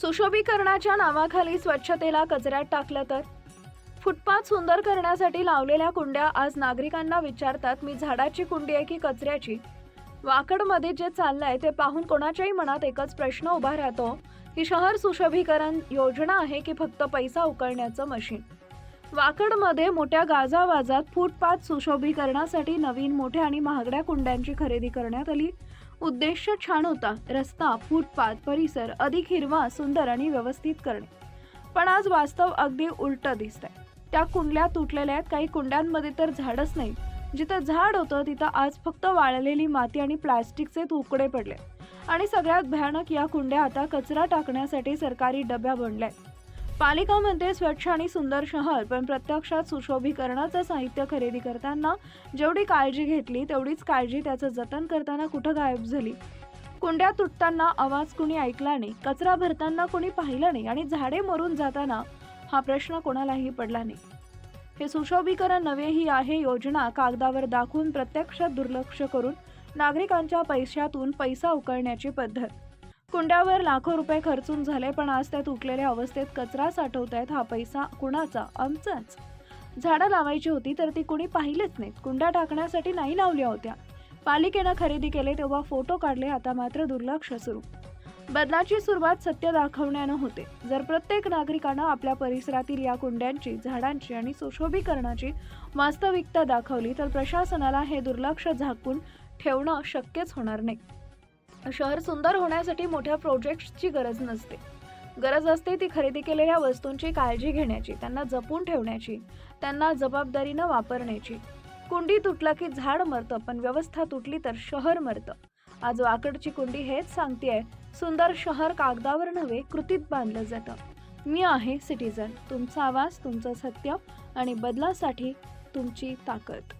सुशोभीकरणाच्या नावाखाली स्वच्छतेला कचऱ्यात टाकलं तर? फुटपाथ सुंदर करण्यासाठी लावलेल्या कुंड्या आज नागरिकांना विचारतात मी झाडाची कुंडी आहे की कचऱ्याची? वाकडमध्ये जे चाललंय ते पाहून कोणाच्याही मनात एकच प्रश्न उभा राहतो ही शहर सुशोभीकरण योजना आहे की फक्त पैसा उकळण्याचं मशीन? वाकडमध्ये मोठ्या गाजावाजात फुटपाथ सुशोभीकरणासाठी नवीन मोठ्या आणि महागड्या कुंड्यांची खरेदी करण्यात आली. उद्देश छान होता. रस्ता फुटपाथ परिसर अधिक हिरवा सुंदर आणि व्यवस्थित करणे. पण आज वास्तव अगदी उलट दिसतंय. त्या कुंडल्या तुटलेल्या आहेत. काही कुंड्यांमध्ये तर झाडच नाही. जिथं झाड होतं तिथं आज फक्त वाळलेली माती आणि प्लास्टिकचे तुकडे पडले. आणि सगळ्यात भयानक या कुंड्या आता कचरा टाकण्यासाठी सरकारी डब्या बनल्या पालिका म्हणते स्वच्छ आणि सुंदर शहर पण प्रत्यक्षात सुशोभीकरणाचं साहित्य खरेदी करताना जेवढी काळजी घेतली तेवढीच काळजी त्याचं जतन करताना कुठं गायब झाली? कुंड्या तुटताना आवाज कुणी ऐकला नाही कचरा भरताना कुणी पाहिलं नाही आणि झाडे मरून जाताना हा प्रश्न कोणालाही पडला नाही. हे सुशोभीकरण नव्हे ही आहे योजना कागदावर दाखवून प्रत्यक्षात दुर्लक्ष करून नागरिकांच्या पैशातून पैसा उकळण्याची पद्धत. कुंड्यावर लाखो रुपये खर्चून झाले पण आज त्या तुटलेल्या अवस्थेत कचरा साठवतायत हा पैसा कुणाचा? आमचाच. झाडं लावायची होती तर ती कुणी पाहिलेच नाहीत. कुंड्या टाकण्यासाठी नाही लावल्या होत्या. पालिकेनं खरेदी केले तेव्हा फोटो काढले आता मात्र दुर्लक्ष सुरू. बदलाची सुरुवात सत्य दाखवण्यानं होते. जर प्रत्येक नागरिकानं आपल्या परिसरातील या कुंड्यांची झाडांची आणि सुशोभीकरणाची वास्तविकता दाखवली तर प्रशासनाला हे दुर्लक्ष झाकून ठेवणं शक्यच होणार नाही. शहर सुंदर होण्यासाठी मोठ्या प्रोजेक्ट्सची गरज नसते. गरज असते ती खरेदी केलेल्या वस्तूंची काळजी घेण्याची त्यांना जपून ठेवण्याची त्यांना जबाबदारीनं वापरण्याची. कुंडी तुटला की झाड मरतं पण व्यवस्था तुटली तर शहर मरतं. आज वाकडची कुंडी हेच सांगतेय सुंदर शहर कागदावर नव्हे कृतीत बांधलं जातं. मी आहे सिटीजन तुमचा आवाज तुमचं सत्य आणि बदलासाठी तुमची ताकद.